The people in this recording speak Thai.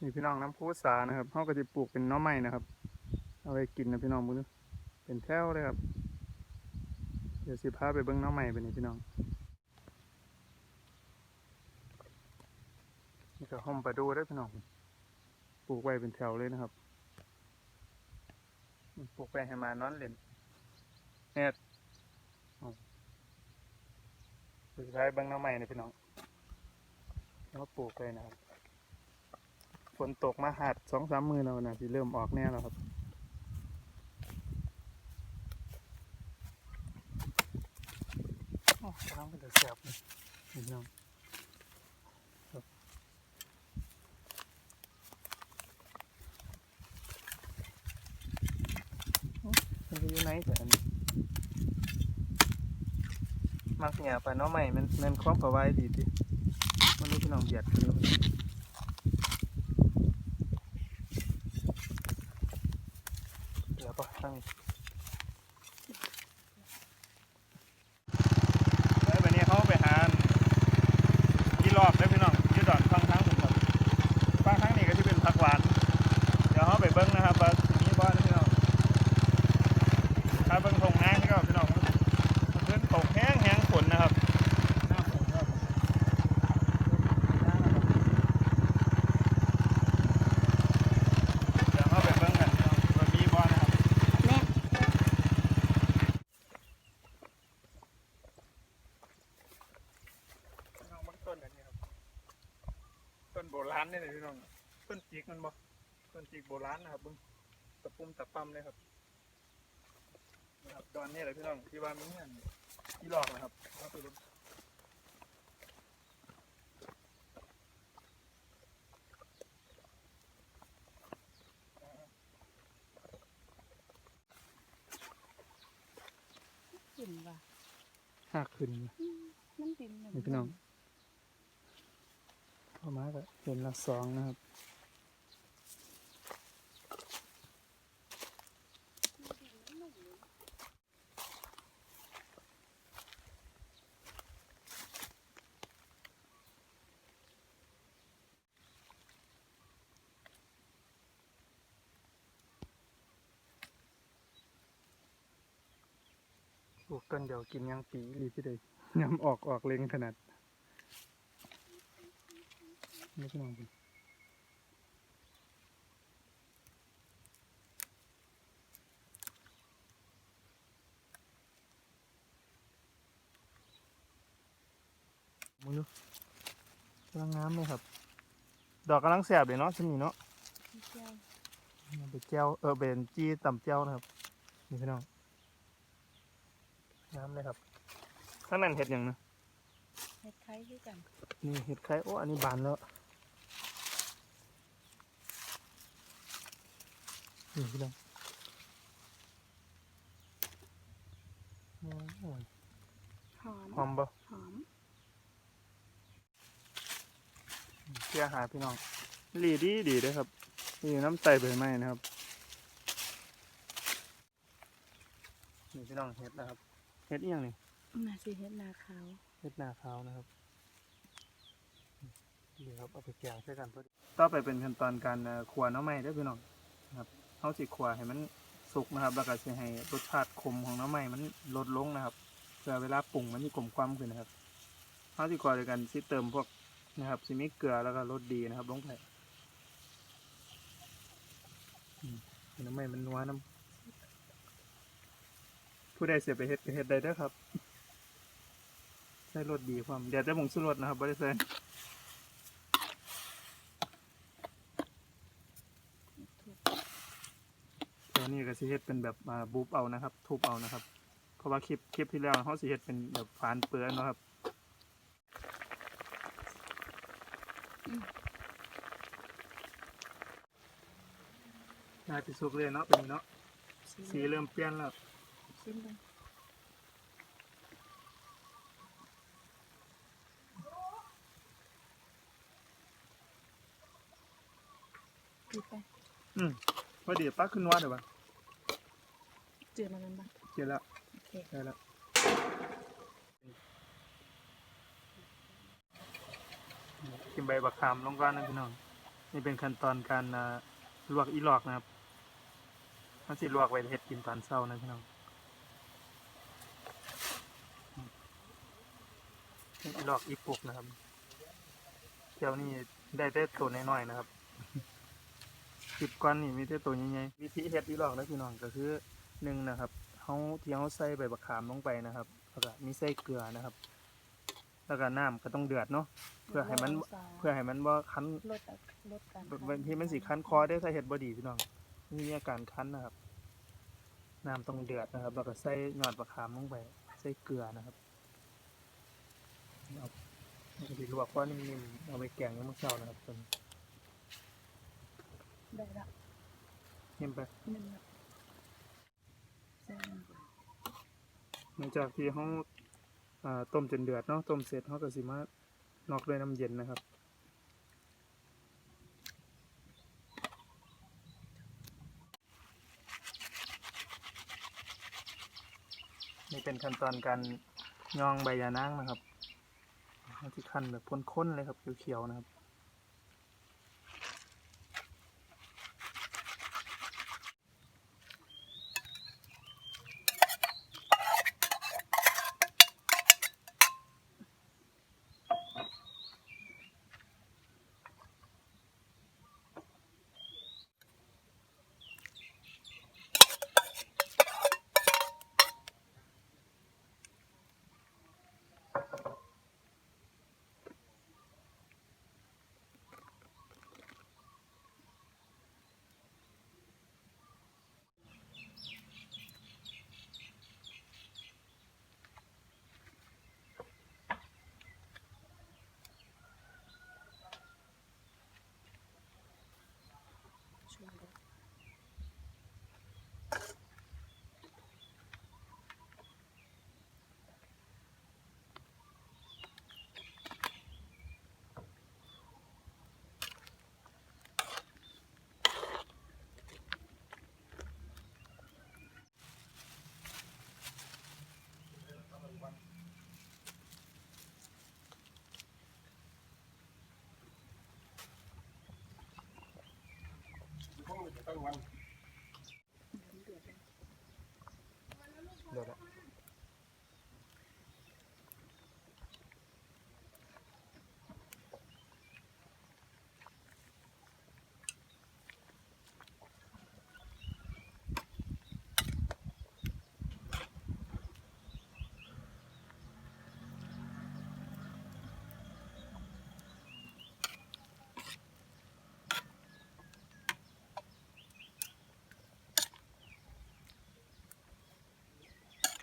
นี่พี่น้องน้ำพุสานะครับเขาก็จะปลูกเป็นน้อไม้นะครับ เอาไปกินนะพี่น้องมือเป็นแถวเลยครับ เดี๋ยวสิพาไปเบิ้งน้อไม้ไปนี่พี่น้องนี่ก็ห้องประดูได้พี่น้องปลูกไว้เป็นแถวเลยนะครับปลูกไปให้มานอนเล่นเน็ดสุดท้ายเบิ้งน้อไม้นะพี่น้องแล้วปลูกไปนะครับ ฝนตกมาหัดสองสามมือแล้วนะที่เริ่มออกแน่แล้วครับโอ้กำลังเป็นแต่แสบเลยนี่พี่น้องมันจะอยู่ไหนแต่อันนี้มักเนี่ยปลาน้องใหม่มันมันคล้องประไว้ดีดิมันรู้พี่น้องเหยียดกันอยู่ เดี๋ยวปะตั้งแล้ววันนี้เขาไปหาที่รอบได้อพี่น้องอยืดดอนฟังทั้งผมครับฟังทั้งนี้ก็จะเป็นผักหวาน เดี๋ยวเขาไปเบิ้งนะครับว่าสิมีบ้านพี่น้องถ้าเบิ้งทงน้ำนี่ก็พี่น้องมันเพิ่นตกแห้งแห้งฝนนะครับหน้าฝนครับเดี๋ยวเขาไปเบิ้งกันพี่น้องว่ามีบ้านนะครับ แม่ พี่น้องมันต้นอันนี้ครับ ต้นโบราณนี่เลยพี่น้อง ต้นจิกมันบ่ต้นจิกโบราณนะครับเบึงตะปุ่มตะปั๊มเลยครับนะครับตอนนี้เลยพี่น้องที่ว่ามีเงี้ยที่หลอกนะครับเอาไปดูขึ้นว่ะหักขึ้นมันเป็นแบบนี่พี่น้องเข้ามาก็เห็นละสองนะครับ ลูกต้นเดียวกินยังปีรีพี่เดยยำออกออกเล็งขนาดนี่พี่น้องดูมึงดูกำลังงามเลยครับ ดอกกำลังแสบเลยเนาะชนีเนาะเจ้าเอาไปแจ้วเออเป็นจี้ต่ำแจ้วนะครับนี่พี่น้อง งามเลยครับข้างนั้นเห็ดอย่างนะเฮ็ดไข่ด้วยกันนี่เห็ดไข่โอ้อันนี้บานแล้วนี่พี่น้องโอ้ยหอมหอมปะหอมเสียหายพี่น้องรีดีดีเด้วยครับนี่น้ำใสใบไม้นะครับนี่พี่น้องเห็ดนะครับ เห็ดอีหยังนี่น่าสิเฮ็ดนาขาวเห็ดนาขาวนะครับเดี๋ยวครับเอาไปแกงใส่กันพอดีต่อไปเป็นขั้นตอนการเอ่อขัวหน้ำไม้เด้อพี่น้องนะครับเขาสิขัวให้มันสุกนะครับ แล้วก็สิให้รสชาติขมของหน้ำไม้มันลดลงนะครับเพื่อเวลาปรุงมันมีกลมความขึ้นนะครับเขาสิขัวด้วยกันสิเติมพวกนะครับสิมีเกลือแล้วก็รสดีนะครับลงไปอืมให้หน้ำไม้มันนัวน้ำ ผู้ใดเสียไปเฮ็ดไปเฮ็ดได้เด้อครับ ใส่รสดีความ เดี๋ยวจะผงชูรสนะครับบริเซนตัวนี้ก็สิเฮ็ดเป็นแบบอ่าบูบเอานะครับ ทุบเอานะครับ เพราะว่าคลิปคลิปที่แล้วเขาสิเฮ็ดเป็นแบบฝานเปลือยเนาะครับได้ไปสุกเลยเนาะเป็นเนาะสีเริ่มเปลี่ยนแล้ว ชิมดูปิดไปอืมพอดีป้าขึ้นว่าเดี๋ยวบ้างเจือมาแล้วบ้างเจอแล้วโอเคได้แล้วกินใบบักขามลงก่อนนะพี่น้อง นี่เป็นขั้นตอนการอ่าลวกอีหลอกนะครับมันสิลวกไว้เฮ็ดกินตอนเช้านะพี่น้อง นี่อีหลอกอีปุกนะครับเที่ยวนี้ได้แต่ตัวน้อยๆนะครับคลิปก่อนนี่มีแต่ตัวใหญ่ๆวิธีเฮ็ดอีหลอกนะพี่น้องก็คือหนึ่งนะครับเฮาที่เฮาใส่ใบบักขามลงไปนะครับแล้วก็มีใส่เกลือนะครับ แล้วก็น้ำก็ต้องเดือดเนาะเพื่อให้มันเพื่อให้มันบ่คันลดอะลดการบางทีมันสิคันคอได้ถ้าเฮ็ดบ่ดีพี่น้องมีอาการคันนะครับน้ำต้องเดือดนะครับ แล้วก็ใส่ยอดบักขามลงไป ใส่เกลือนะครับ เอาเอาไปลวกว่านิ่มๆเอาไปแกงยามมื้อเช้านะครับจนได้ละนิ่มไปนึ่งละใส่ลงไปหลังจากที่เฮาอ่าต้มจนเดือดเนาะต้มเสร็จเฮาก็สิมานอกด้วยน้ำเย็นนะครับนี่เป็นขั้นตอนการย่องใบยานางนะครับ อันที่ขันแบบข้นๆเลยครับเขียวๆนะครับ ตั้งวัน